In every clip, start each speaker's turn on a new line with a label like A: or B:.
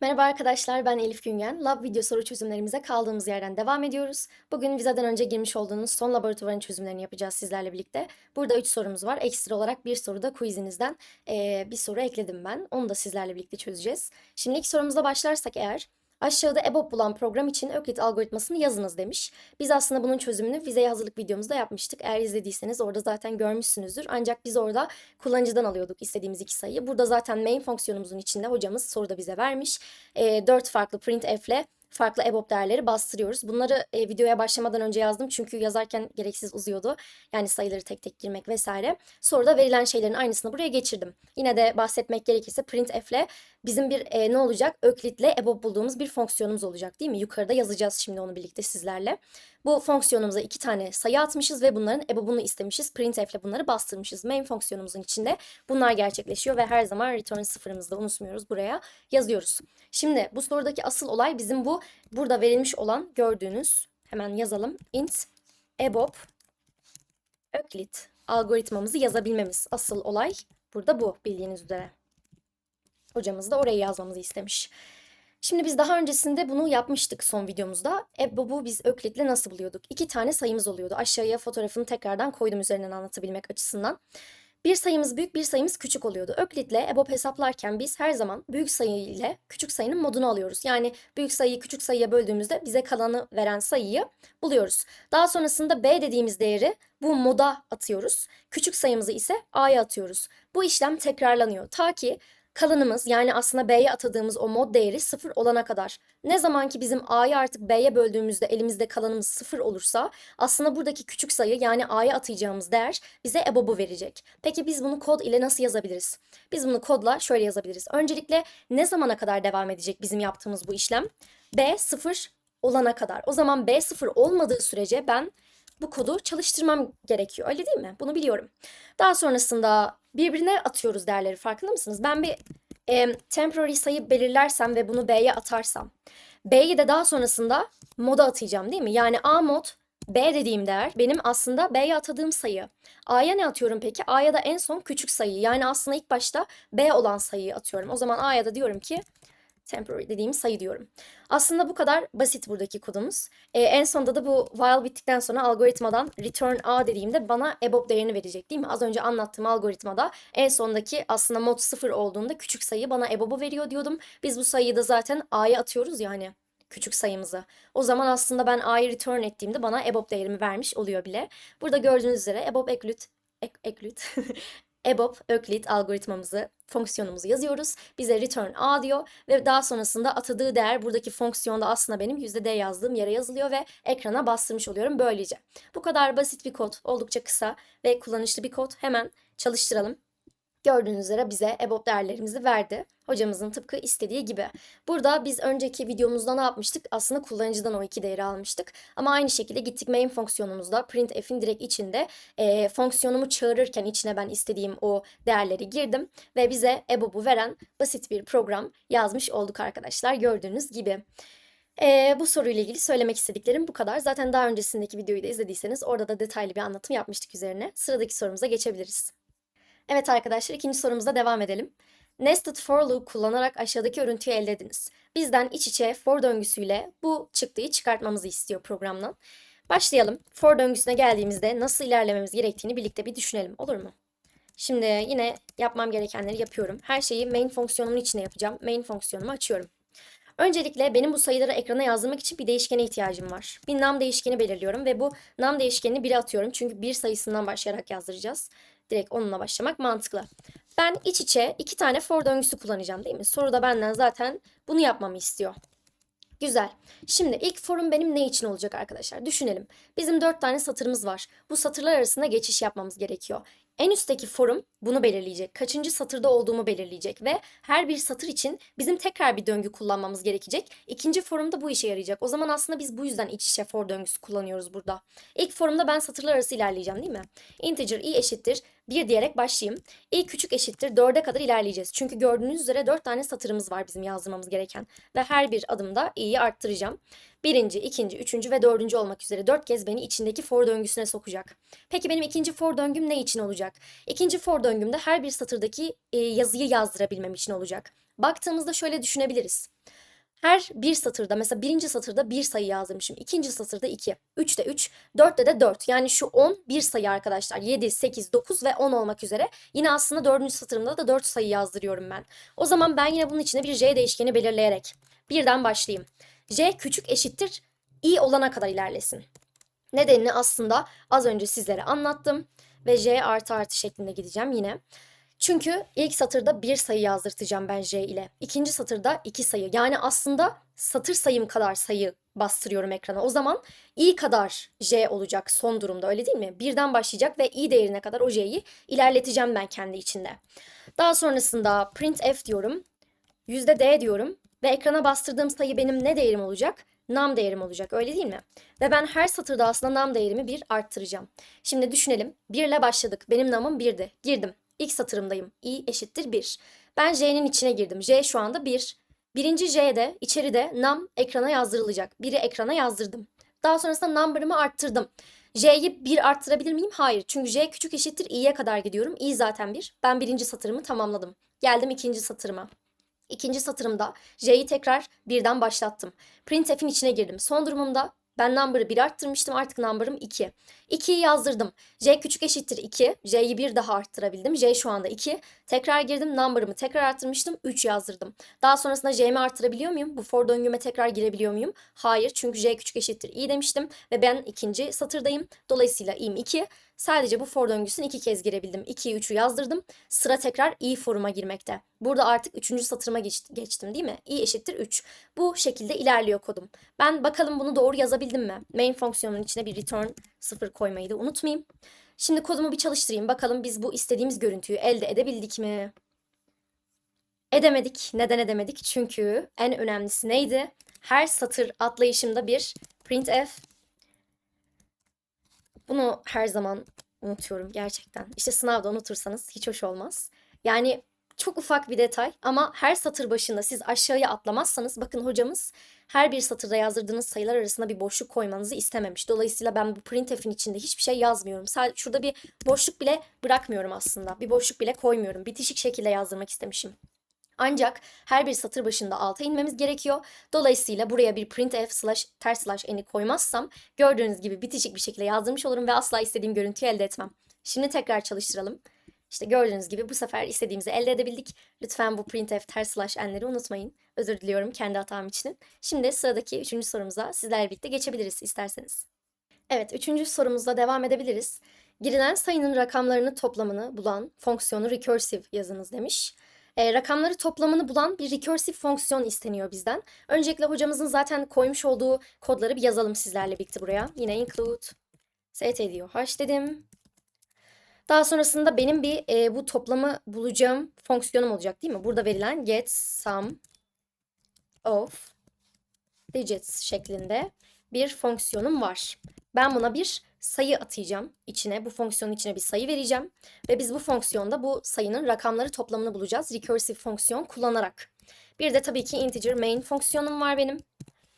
A: Merhaba arkadaşlar, ben Elif Güngen. Lab video soru çözümlerimize kaldığımız yerden devam ediyoruz. Bugün vizeden önce girmiş olduğunuz son laboratuvarın çözümlerini yapacağız sizlerle birlikte. Burada 3 sorumuz var. Ekstra olarak bir soru da quizinizden eee, bir soru ekledim ben. Onu da sizlerle birlikte çözeceğiz. Şimdi ilk sorumuza başlarsak eğer, aşağıda EBOB bulan program için Öklit algoritmasını yazınız demiş. Biz aslında bunun çözümünü vizeye hazırlık videomuzda yapmıştık. Eğer izlediyseniz orada zaten görmüşsünüzdür. Ancak biz orada kullanıcıdan alıyorduk istediğimiz iki sayıyı. Burada zaten main fonksiyonumuzun içinde hocamız soruda bize vermiş. E, 4 farklı printf ile farklı EBOB değerleri bastırıyoruz. Bunları e, videoya başlamadan önce yazdım çünkü yazarken gereksiz uzuyordu. Yani sayıları tek tek girmek vesaire. Soruda verilen şeylerin aynısını buraya geçirdim. Yine de bahsetmek gerekirse printf ile bizim bir e, ne olacak? Öklit'le EBOB bulduğumuz bir fonksiyonumuz olacak değil mi? Yukarıda yazacağız şimdi onu birlikte sizlerle. Bu fonksiyonumuza iki tane sayı atmışız ve bunların EBOB'unu istemişiz. Printf ile bunları bastırmışız. Main fonksiyonumuzun içinde bunlar gerçekleşiyor ve her zaman return sıfırımızı da unutmuyoruz. Buraya yazıyoruz. Şimdi bu sorudaki asıl olay bizim bu burada verilmiş olan gördüğünüz hemen yazalım. int EBOB Öklit algoritmamızı yazabilmemiz. Asıl olay burada bu bildiğiniz üzere. Hocamız da orayı yazmamızı istemiş. Şimdi biz daha öncesinde bunu yapmıştık son videomuzda. EBOB'u biz Öklit'le nasıl buluyorduk? İki tane sayımız oluyordu. Aşağıya fotoğrafını tekrardan koydum üzerinden anlatabilmek açısından. Bir sayımız büyük, bir sayımız küçük oluyordu. Öklit'le EBOB hesaplarken biz her zaman büyük sayı ile küçük sayının modunu alıyoruz. Yani büyük sayıyı küçük sayıya böldüğümüzde bize kalanı veren sayıyı buluyoruz. Daha sonrasında B dediğimiz değeri bu moda atıyoruz. Küçük sayımızı ise A'ya atıyoruz. Bu işlem tekrarlanıyor. Ta ki kalanımız yani aslında B'ye atadığımız o mod değeri sıfır olana kadar. Ne zaman ki bizim A'yı artık B'ye böldüğümüzde elimizde kalanımız sıfır olursa aslında buradaki küçük sayı yani A'ya atayacağımız değer bize EBOB'u verecek. Peki biz bunu kod ile nasıl yazabiliriz? Biz bunu kodla şöyle yazabiliriz. Öncelikle ne zamana kadar devam edecek bizim yaptığımız bu işlem? B sıfır olana kadar. O zaman B sıfır olmadığı sürece ben bu kodu çalıştırmam gerekiyor. Öyle değil mi? Bunu biliyorum. Daha sonrasında birbirine atıyoruz değerleri farkında mısınız? Ben bir e, temporary sayı belirlersem ve bunu B'ye atarsam B'yi de daha sonrasında moda atayacağım değil mi? Yani A mod B dediğim değer benim aslında B'ye atadığım sayı. A'ya ne atıyorum peki? A'ya da en son küçük sayı. Yani aslında ilk başta B olan sayıyı atıyorum. O zaman A'ya da diyorum ki temporary dediğim sayı diyorum. Aslında bu kadar basit buradaki kodumuz. Ee, en sonunda da bu while bittikten sonra algoritmadan return a dediğimde bana EBOB değerini verecek değil mi? Az önce anlattığım algoritmada en sondaki aslında mod 0 olduğunda küçük sayı bana EBOB'u veriyor diyordum. Biz bu sayıyı da zaten a'ya atıyoruz yani küçük sayımızı. O zaman aslında ben a'yı return ettiğimde bana EBOB değerimi vermiş oluyor bile. Burada gördüğünüz üzere EBOB eklit ek, eklit EBOB Öklit algoritmamızı, fonksiyonumuzu yazıyoruz. Bize return a diyor ve daha sonrasında atadığı değer buradaki fonksiyonda aslında benim %d yazdığım yere yazılıyor ve ekrana bastırmış oluyorum böylece. Bu kadar basit bir kod, oldukça kısa ve kullanışlı bir kod. Hemen çalıştıralım. Gördüğünüz üzere bize EBOB değerlerimizi verdi. Hocamızın tıpkı istediği gibi. Burada biz önceki videomuzda ne yapmıştık? Aslında kullanıcıdan o iki değeri almıştık. Ama aynı şekilde gittik main fonksiyonumuzda printf'in direkt içinde e, fonksiyonumu çağırırken içine ben istediğim o değerleri girdim. Ve bize EBOB'u veren basit bir program yazmış olduk arkadaşlar gördüğünüz gibi. Ee, bu soruyla ilgili söylemek istediklerim bu kadar. Zaten daha öncesindeki videoyu da izlediyseniz orada da detaylı bir anlatım yapmıştık üzerine. Sıradaki sorumuza geçebiliriz. Evet arkadaşlar ikinci sorumuza devam edelim. Nested for loop kullanarak aşağıdaki örüntüyü elde ediniz. Bizden iç içe for döngüsüyle bu çıktıyı çıkartmamızı istiyor programdan. Başlayalım. For döngüsüne geldiğimizde nasıl ilerlememiz gerektiğini birlikte bir düşünelim olur mu? Şimdi yine yapmam gerekenleri yapıyorum. Her şeyi main fonksiyonumun içine yapacağım. Main fonksiyonumu açıyorum. Öncelikle benim bu sayıları ekrana yazdırmak için bir değişkene ihtiyacım var. Bir num değişkeni belirliyorum ve bu num değişkenini 1'e atıyorum. Çünkü bir sayısından başlayarak yazdıracağız. Direkt onunla başlamak mantıklı. Ben iç içe iki tane for döngüsü kullanacağım değil mi? Soruda benden zaten bunu yapmamı istiyor. Güzel. Şimdi ilk forum benim ne için olacak arkadaşlar? Düşünelim. Bizim dört tane satırımız var. Bu satırlar arasında geçiş yapmamız gerekiyor. En üstteki forum bunu belirleyecek. Kaçıncı satırda olduğumu belirleyecek ve her bir satır için bizim tekrar bir döngü kullanmamız gerekecek. İkinci forumda bu işe yarayacak. O zaman aslında biz bu yüzden iç içe for döngüsü kullanıyoruz burada. İlk forumda ben satırlar arası ilerleyeceğim değil mi? Integer i eşittir 1 diyerek başlayayım. i küçük eşittir 4'e kadar ilerleyeceğiz. Çünkü gördüğünüz üzere 4 tane satırımız var bizim yazdırmamız gereken. Ve her bir adımda i'yi arttıracağım. Birinci, ikinci, üçüncü ve dördüncü olmak üzere dört kez beni içindeki for döngüsüne sokacak. Peki benim ikinci for döngüm ne için olacak? İkinci for döngümde her bir satırdaki e, yazıyı yazdırabilmem için olacak. Baktığımızda şöyle düşünebiliriz. Her bir satırda mesela birinci satırda bir sayı yazdırmışım. ikinci satırda 2. 3'te 3. 4'te de 4. Yani şu 10 bir sayı arkadaşlar. 7, 8, 9 ve 10 olmak üzere. Yine aslında dördüncü satırımda da 4 sayı yazdırıyorum ben. O zaman ben yine bunun içine bir j değişkeni belirleyerek birden başlayayım. J küçük eşittir i olana kadar ilerlesin. Nedenini aslında az önce sizlere anlattım. Ve j artı artı şeklinde gideceğim yine. Çünkü ilk satırda bir sayı yazdırtacağım ben J ile. İkinci satırda iki sayı. Yani aslında satır sayım kadar sayı bastırıyorum ekrana. O zaman i kadar J olacak son durumda öyle değil mi? Birden başlayacak ve i değerine kadar o J'yi ilerleteceğim ben kendi içinde. Daha sonrasında printf diyorum. Yüzde D diyorum. Ve ekrana bastırdığım sayı benim ne değerim olacak? Num değerim olacak öyle değil mi? Ve ben her satırda aslında num değerimi bir arttıracağım. Şimdi düşünelim. 1 ile başladık. Benim num'ım 1'di. Girdim. İlk satırımdayım. i eşittir 1. Ben j'nin içine girdim. j şu anda 1. Birinci j'de içeride num ekrana yazdırılacak. 1'i ekrana yazdırdım. Daha sonrasında number'ımı arttırdım. J'yi 1 arttırabilir miyim? Hayır. Çünkü J küçük eşittir i'ye kadar gidiyorum. i zaten 1. Ben birinci satırımı tamamladım. Geldim ikinci satırıma. İkinci satırımda J'yi tekrar birden başlattım. Printf'in içine girdim. Son durumumda ben number'ı 1 arttırmıştım. Artık number'ım 2. 2'yi yazdırdım. J küçük eşittir 2. J'yi bir daha arttırabildim. J şu anda 2. Tekrar girdim. Number'ımı tekrar arttırmıştım. 3 yazdırdım. Daha sonrasında J'mi arttırabiliyor muyum? Bu for döngüme tekrar girebiliyor muyum? Hayır. Çünkü J küçük eşittir i demiştim. Ve ben ikinci satırdayım. Dolayısıyla i'm 2. Sadece bu for döngüsünü iki kez girebildim. 2'yi 3'ü yazdırdım. Sıra tekrar i foruma girmekte. Burada artık 3. satırıma geç, geçtim değil mi? i eşittir 3. Bu şekilde ilerliyor kodum. Ben bakalım bunu doğru yazabildim mi? Main fonksiyonun içine bir return 0 koymayı da unutmayayım. Şimdi kodumu bir çalıştırayım. Bakalım biz bu istediğimiz görüntüyü elde edebildik mi? Edemedik. Neden edemedik? Çünkü en önemlisi neydi? Her satır atlayışımda bir printf. Bunu her zaman unutuyorum gerçekten. İşte sınavda unutursanız hiç hoş olmaz. Yani çok ufak bir detay ama her satır başında siz aşağıya atlamazsanız bakın hocamız her bir satırda yazdırdığınız sayılar arasında bir boşluk koymanızı istememiş. Dolayısıyla ben bu printf'in içinde hiçbir şey yazmıyorum. Sadece şurada bir boşluk bile bırakmıyorum aslında. Bir boşluk bile koymuyorum. Bitişik şekilde yazdırmak istemişim. Ancak her bir satır başında alta inmemiz gerekiyor. Dolayısıyla buraya bir printf slash ters slash n'i koymazsam gördüğünüz gibi bitişik bir şekilde yazdırmış olurum ve asla istediğim görüntüyü elde etmem. Şimdi tekrar çalıştıralım. İşte gördüğünüz gibi bu sefer istediğimizi elde edebildik. Lütfen bu printf ters slash n'leri unutmayın. Özür diliyorum kendi hatam için. Şimdi sıradaki üçüncü sorumuza sizlerle birlikte geçebiliriz isterseniz. Evet, üçüncü sorumuzla devam edebiliriz. Girilen sayının rakamlarını toplamını bulan fonksiyonu recursive yazınız demiş. E, rakamları toplamını bulan bir recursive fonksiyon isteniyor bizden. Öncelikle hocamızın zaten koymuş olduğu kodları bir yazalım sizlerle birlikte buraya. Yine include set ediyor hash dedim. Daha sonrasında benim bir e, bu toplamı bulacağım fonksiyonum olacak değil mi? Burada verilen get sum of digits şeklinde bir fonksiyonum var. Ben buna bir sayı atayacağım içine. Bu fonksiyonun içine bir sayı vereceğim. Ve biz bu fonksiyonda bu sayının rakamları toplamını bulacağız. Recursive fonksiyon kullanarak. Bir de tabii ki integer main fonksiyonum var benim.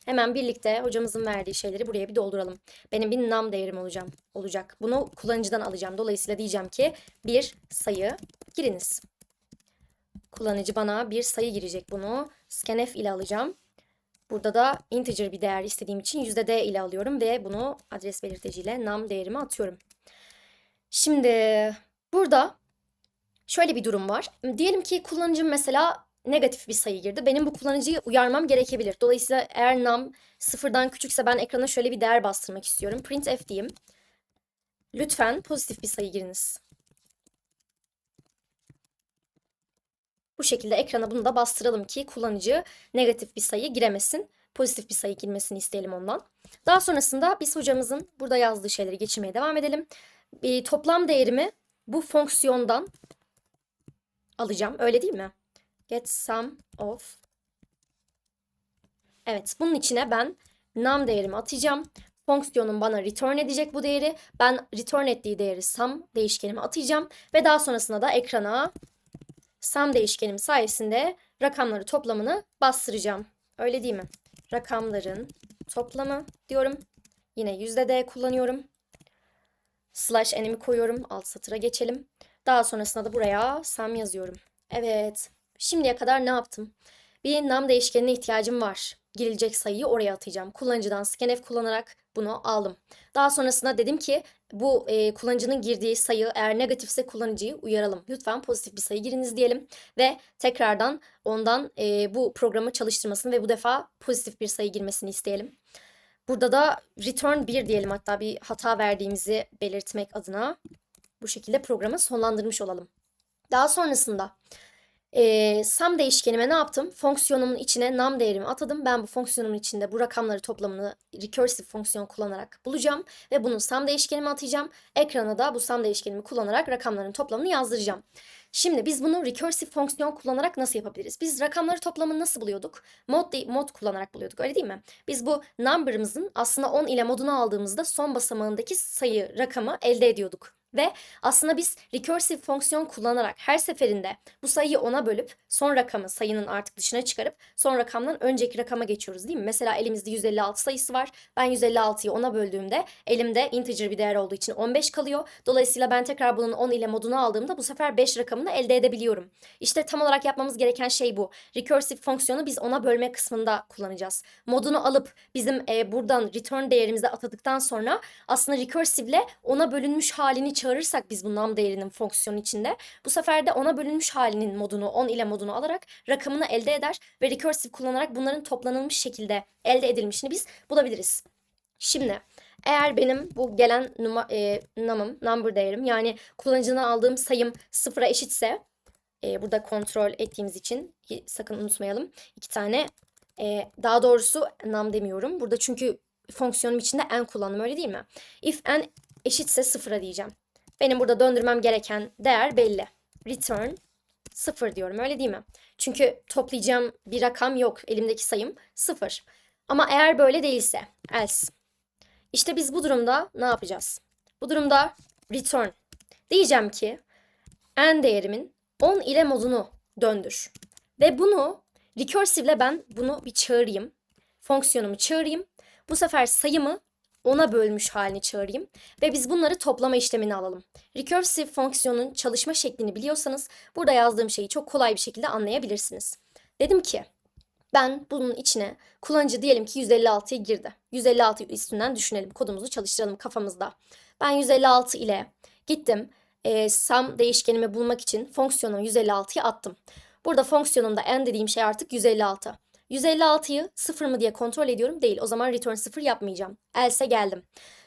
A: Hemen birlikte hocamızın verdiği şeyleri buraya bir dolduralım. Benim bir num değerim olacağım, olacak. Bunu kullanıcıdan alacağım. Dolayısıyla diyeceğim ki bir sayı giriniz. Kullanıcı bana bir sayı girecek bunu. Scanf ile alacağım. Burada da integer bir değer istediğim için %d ile alıyorum ve bunu adres belirteciyle num değerimi atıyorum. Şimdi burada şöyle bir durum var. Diyelim ki kullanıcım mesela negatif bir sayı girdi. Benim bu kullanıcıyı uyarmam gerekebilir. Dolayısıyla eğer num sıfırdan küçükse ben ekrana şöyle bir değer bastırmak istiyorum. Printf diyeyim. Lütfen pozitif bir sayı giriniz. Bu şekilde ekrana bunu da bastıralım ki kullanıcı negatif bir sayı giremesin. Pozitif bir sayı girmesini isteyelim ondan. Daha sonrasında biz hocamızın burada yazdığı şeyleri geçirmeye devam edelim. Bir toplam değerimi bu fonksiyondan alacağım. Öyle değil mi? Get sum of. Evet bunun içine ben num değerimi atacağım. Fonksiyonun bana return edecek bu değeri. Ben return ettiği değeri sum değişkenime atacağım. Ve daha sonrasında da ekrana sum değişkenim sayesinde rakamları toplamını bastıracağım. Öyle değil mi? Rakamların toplamı diyorum. Yine yüzde %d kullanıyorum. Slash n'imi koyuyorum. Alt satıra geçelim. Daha sonrasında da buraya sum yazıyorum. Evet. Şimdiye kadar ne yaptım? Bir num değişkenine ihtiyacım var. Girilecek sayıyı oraya atacağım. Kullanıcıdan scanf kullanarak bunu aldım. Daha sonrasında dedim ki bu e, kullanıcının girdiği sayı eğer negatifse kullanıcıyı uyaralım. Lütfen pozitif bir sayı giriniz diyelim ve tekrardan ondan e, bu programı çalıştırmasını ve bu defa pozitif bir sayı girmesini isteyelim. Burada da return 1 diyelim hatta bir hata verdiğimizi belirtmek adına bu şekilde programı sonlandırmış olalım. Daha sonrasında e, sum değişkenime ne yaptım? Fonksiyonumun içine num değerimi atadım. Ben bu fonksiyonumun içinde bu rakamları toplamını recursive fonksiyon kullanarak bulacağım ve bunu sum değişkenime atacağım. Ekrana da bu sum değişkenimi kullanarak rakamların toplamını yazdıracağım. Şimdi biz bunu recursive fonksiyon kullanarak nasıl yapabiliriz? Biz rakamları toplamını nasıl buluyorduk? Mod, de- mod kullanarak buluyorduk öyle değil mi? Biz bu number'ımızın aslında 10 ile modunu aldığımızda son basamağındaki sayı rakamı elde ediyorduk. Ve aslında biz recursive fonksiyon kullanarak her seferinde bu sayıyı 10'a bölüp son rakamı sayının artık dışına çıkarıp son rakamdan önceki rakama geçiyoruz değil mi? Mesela elimizde 156 sayısı var. Ben 156'yı 10'a böldüğümde elimde integer bir değer olduğu için 15 kalıyor. Dolayısıyla ben tekrar bunun 10 ile modunu aldığımda bu sefer 5 rakamını elde edebiliyorum. İşte tam olarak yapmamız gereken şey bu. Recursive fonksiyonu biz 10'a bölme kısmında kullanacağız. Modunu alıp bizim e, buradan return değerimize atadıktan sonra aslında recursive ile 10'a bölünmüş halini çağırırsak biz bu num değerinin fonksiyon içinde bu sefer de 10'a bölünmüş halinin modunu 10 ile modunu alarak rakamını elde eder ve recursive kullanarak bunların toplanılmış şekilde elde edilmişini biz bulabiliriz. Şimdi eğer benim bu gelen numa, e, num'ım, number değerim yani kullanıcıdan aldığım sayım sıfıra eşitse e, burada kontrol ettiğimiz için sakın unutmayalım. iki tane e, daha doğrusu num demiyorum. Burada çünkü fonksiyonum içinde n kullandım öyle değil mi? If n eşitse sıfıra diyeceğim. Benim burada döndürmem gereken değer belli. Return sıfır diyorum öyle değil mi? Çünkü toplayacağım bir rakam yok. Elimdeki sayım sıfır. Ama eğer böyle değilse else. İşte biz bu durumda ne yapacağız? Bu durumda return. Diyeceğim ki n değerimin 10 ile modunu döndür. Ve bunu recursive ile ben bunu bir çağırayım. Fonksiyonumu çağırayım. Bu sefer sayımı 10'a bölmüş halini çağırayım ve biz bunları toplama işlemini alalım. Recursive fonksiyonun çalışma şeklini biliyorsanız burada yazdığım şeyi çok kolay bir şekilde anlayabilirsiniz. Dedim ki ben bunun içine kullanıcı diyelim ki 156'yı girdi. 156 üstünden düşünelim. Kodumuzu çalıştıralım kafamızda. Ben 156 ile gittim. E, sum değişkenimi bulmak için fonksiyonu 156'yı attım. Burada fonksiyonumda n dediğim şey artık 156. 156'yı 0 mı diye kontrol ediyorum. Değil. O zaman return 0 yapmayacağım. Else'e geldim.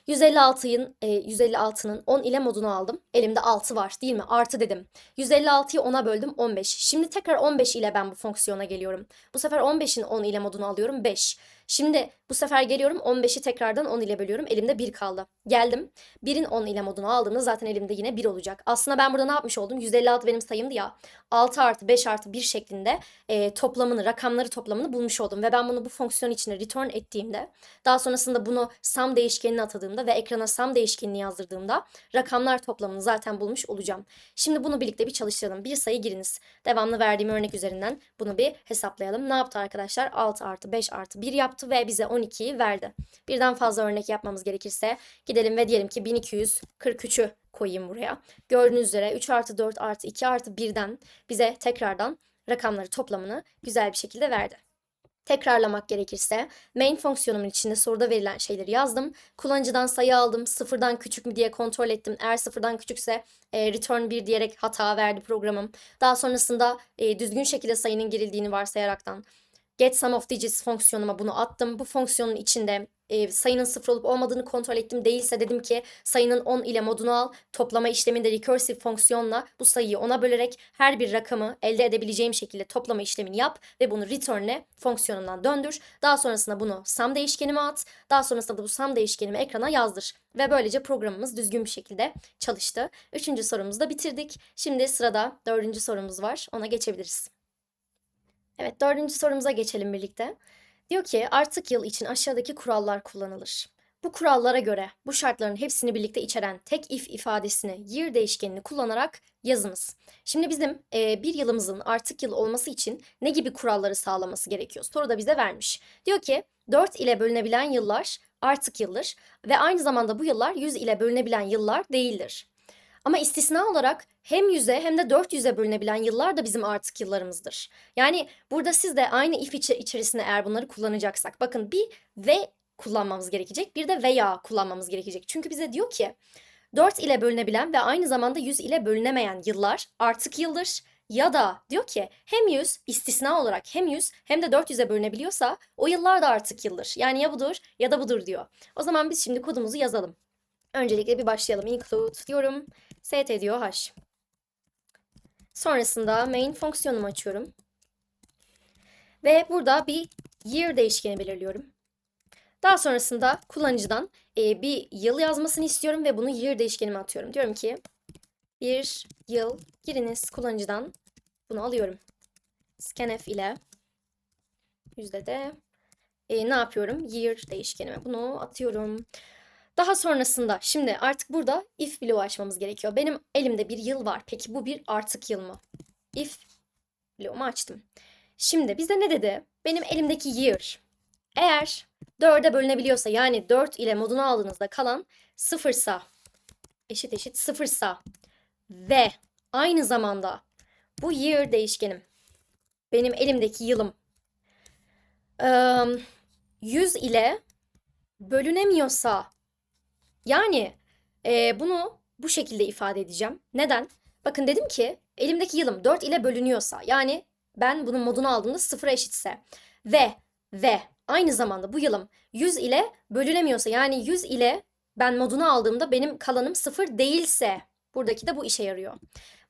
A: 156'nın e, 156'nın 10 ile modunu aldım. Elimde 6 var değil mi? Artı dedim. 156'yı 10'a böldüm 15. Şimdi tekrar 15 ile ben bu fonksiyona geliyorum. Bu sefer 15'in 10 ile modunu alıyorum 5. Şimdi bu sefer geliyorum 15'i tekrardan 10 ile bölüyorum. Elimde 1 kaldı. Geldim. 1'in 10 ile modunu aldığımda zaten elimde yine 1 olacak. Aslında ben burada ne yapmış oldum? 156 benim sayımdı ya. 6 artı 5 artı 1 şeklinde e, toplamını, rakamları toplamını bulmuş oldum. Ve ben bunu bu fonksiyon içine return ettiğimde daha sonrasında bunu sum değişkenine atadığımda ve ekrana sum değişkenini yazdırdığımda rakamlar toplamını zaten bulmuş olacağım. Şimdi bunu birlikte bir çalıştıralım. Bir sayı giriniz. Devamlı verdiğim örnek üzerinden bunu bir hesaplayalım. Ne yaptı arkadaşlar? 6 artı 5 artı 1 yaptı ve bize 12'yi verdi. Birden fazla örnek yapmamız gerekirse gidelim ve diyelim ki 1243'ü koyayım buraya. Gördüğünüz üzere 3 artı 4 artı 2 artı 1'den bize tekrardan rakamları toplamını güzel bir şekilde verdi. Tekrarlamak gerekirse main fonksiyonumun içinde soruda verilen şeyleri yazdım. Kullanıcıdan sayı aldım. Sıfırdan küçük mü diye kontrol ettim. Eğer sıfırdan küçükse e, return 1 diyerek hata verdi programım. Daha sonrasında e, düzgün şekilde sayının girildiğini varsayaraktan get sum of digits fonksiyonuma bunu attım. Bu fonksiyonun içinde e, sayının sıfır olup olmadığını kontrol ettim. Değilse dedim ki sayının 10 ile modunu al. Toplama işleminde recursive fonksiyonla bu sayıyı 10'a bölerek her bir rakamı elde edebileceğim şekilde toplama işlemini yap ve bunu return'e fonksiyonundan döndür. Daha sonrasında bunu sum değişkenime at. Daha sonrasında da bu sum değişkenimi ekrana yazdır. Ve böylece programımız düzgün bir şekilde çalıştı. Üçüncü sorumuzu da bitirdik. Şimdi sırada dördüncü sorumuz var. Ona geçebiliriz. Evet, dördüncü sorumuza geçelim birlikte. Diyor ki artık yıl için aşağıdaki kurallar kullanılır. Bu kurallara göre bu şartların hepsini birlikte içeren tek if ifadesini year değişkenini kullanarak yazınız. Şimdi bizim e, bir yılımızın artık yıl olması için ne gibi kuralları sağlaması gerekiyor? Soru da bize vermiş. Diyor ki 4 ile bölünebilen yıllar artık yıldır ve aynı zamanda bu yıllar 100 ile bölünebilen yıllar değildir. Ama istisna olarak hem 100'e hem de 400'e bölünebilen yıllar da bizim artık yıllarımızdır. Yani burada siz de aynı if içi- içerisinde eğer bunları kullanacaksak bakın bir ve kullanmamız gerekecek bir de veya kullanmamız gerekecek. Çünkü bize diyor ki 4 ile bölünebilen ve aynı zamanda 100 ile bölünemeyen yıllar artık yıldır. Ya da diyor ki hem 100 istisna olarak hem 100 hem de 400'e bölünebiliyorsa o yıllar da artık yıldır. Yani ya budur ya da budur diyor. O zaman biz şimdi kodumuzu yazalım. Öncelikle bir başlayalım. Include diyorum. St diyor h. Sonrasında main fonksiyonumu açıyorum. Ve burada bir year değişkeni belirliyorum. Daha sonrasında kullanıcıdan e, bir yıl yazmasını istiyorum ve bunu year değişkenime atıyorum. Diyorum ki bir yıl giriniz kullanıcıdan bunu alıyorum. Scanf ile yüzde de e, ne yapıyorum? Year değişkenime bunu atıyorum. Daha sonrasında şimdi artık burada if bloğu açmamız gerekiyor. Benim elimde bir yıl var. Peki bu bir artık yıl mı? If bloğumu açtım. Şimdi bize ne dedi? Benim elimdeki year eğer 4'e bölünebiliyorsa yani 4 ile modunu aldığınızda kalan sıfırsa eşit eşit sıfırsa ve aynı zamanda bu year değişkenim benim elimdeki yılım ım, 100 ile bölünemiyorsa yani e, bunu bu şekilde ifade edeceğim. Neden? Bakın dedim ki elimdeki yılım 4 ile bölünüyorsa yani ben bunun modunu aldığımda sıfıra eşitse ve ve aynı zamanda bu yılım 100 ile bölünemiyorsa yani 100 ile ben modunu aldığımda benim kalanım sıfır değilse buradaki de bu işe yarıyor.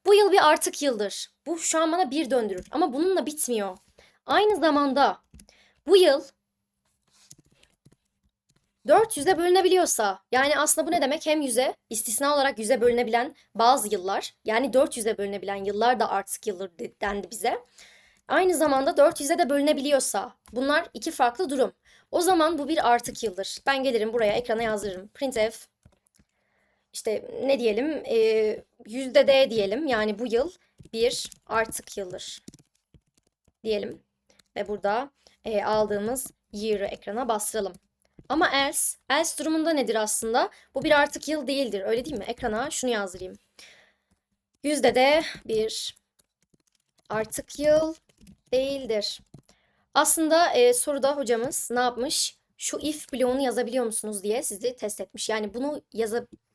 A: Bu yıl bir artık yıldır. Bu şu an bana bir döndürür ama bununla bitmiyor. Aynı zamanda bu yıl 400'e bölünebiliyorsa yani aslında bu ne demek? Hem 100'e istisna olarak 100'e bölünebilen bazı yıllar yani 400'e bölünebilen yıllar da artık yıldır de- dendi bize. Aynı zamanda 400'e de bölünebiliyorsa bunlar iki farklı durum. O zaman bu bir artık yıldır. Ben gelirim buraya ekrana yazdırırım. Printf işte ne diyelim e, yüzde D diyelim yani bu yıl bir artık yıldır diyelim. Ve burada e, aldığımız year'ı ekrana bastıralım. Ama else, else durumunda nedir aslında? Bu bir artık yıl değildir öyle değil mi? Ekrana şunu yazdırayım. Yüzde de bir artık yıl değildir. Aslında e, soruda hocamız ne yapmış? Şu if bloğunu yazabiliyor musunuz diye sizi test etmiş. Yani bunu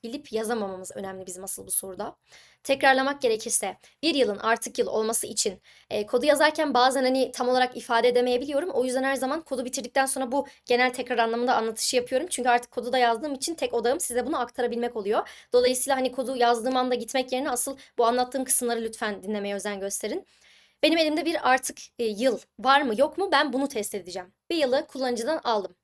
A: yazabilip yazamamamız önemli bizim asıl bu soruda. Tekrarlamak gerekirse bir yılın artık yıl olması için e, kodu yazarken bazen hani tam olarak ifade edemeyebiliyorum. O yüzden her zaman kodu bitirdikten sonra bu genel tekrar anlamında anlatışı yapıyorum. Çünkü artık kodu da yazdığım için tek odağım size bunu aktarabilmek oluyor. Dolayısıyla hani kodu yazdığım anda gitmek yerine asıl bu anlattığım kısımları lütfen dinlemeye özen gösterin. Benim elimde bir artık e, yıl var mı yok mu ben bunu test edeceğim. Bir yılı kullanıcıdan aldım.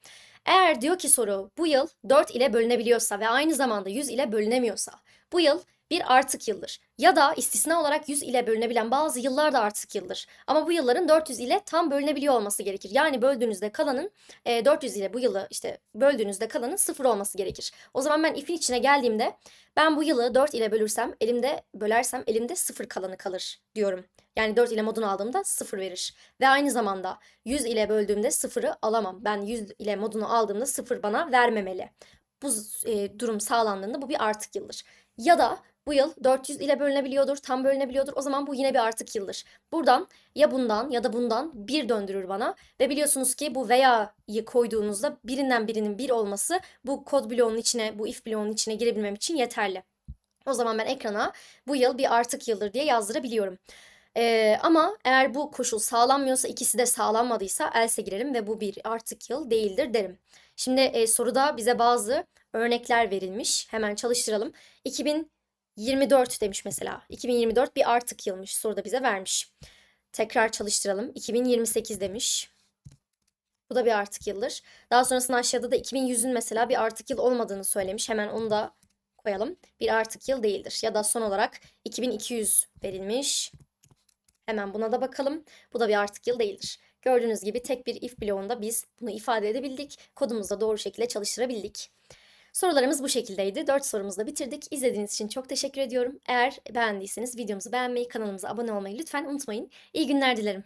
A: Eğer diyor ki soru bu yıl 4 ile bölünebiliyorsa ve aynı zamanda 100 ile bölünemiyorsa bu yıl bir artık yıldır. Ya da istisna olarak 100 ile bölünebilen bazı yıllar da artık yıldır. Ama bu yılların 400 ile tam bölünebiliyor olması gerekir. Yani böldüğünüzde kalanın e, 400 ile bu yılı işte böldüğünüzde kalanın sıfır olması gerekir. O zaman ben ifin içine geldiğimde ben bu yılı 4 ile bölürsem elimde bölersem elimde sıfır kalanı kalır diyorum. Yani 4 ile modunu aldığımda 0 verir. Ve aynı zamanda 100 ile böldüğümde 0'ı alamam. Ben 100 ile modunu aldığımda 0 bana vermemeli. Bu e, durum sağlandığında bu bir artık yıldır. Ya da bu yıl 400 ile bölünebiliyordur, tam bölünebiliyordur. O zaman bu yine bir artık yıldır. Buradan ya bundan ya da bundan bir döndürür bana. Ve biliyorsunuz ki bu veya'yı koyduğunuzda birinden birinin bir olması bu kod bloğunun içine, bu if bloğunun içine girebilmem için yeterli. O zaman ben ekrana bu yıl bir artık yıldır diye yazdırabiliyorum. Ee, ama eğer bu koşul sağlanmıyorsa ikisi de sağlanmadıysa else'e girelim ve bu bir artık yıl değildir derim. Şimdi e, soruda bize bazı örnekler verilmiş. Hemen çalıştıralım. 2024 demiş mesela. 2024 bir artık yılmış. Soruda bize vermiş. Tekrar çalıştıralım. 2028 demiş. Bu da bir artık yıldır. Daha sonrasında aşağıda da 2100'ün mesela bir artık yıl olmadığını söylemiş. Hemen onu da koyalım. Bir artık yıl değildir. Ya da son olarak 2200 verilmiş. Hemen buna da bakalım. Bu da bir artık yıl değildir. Gördüğünüz gibi tek bir if bloğunda biz bunu ifade edebildik. Kodumuzu da doğru şekilde çalıştırabildik. Sorularımız bu şekildeydi. 4 sorumuzu da bitirdik. İzlediğiniz için çok teşekkür ediyorum. Eğer beğendiyseniz videomuzu beğenmeyi, kanalımıza abone olmayı lütfen unutmayın. İyi günler dilerim.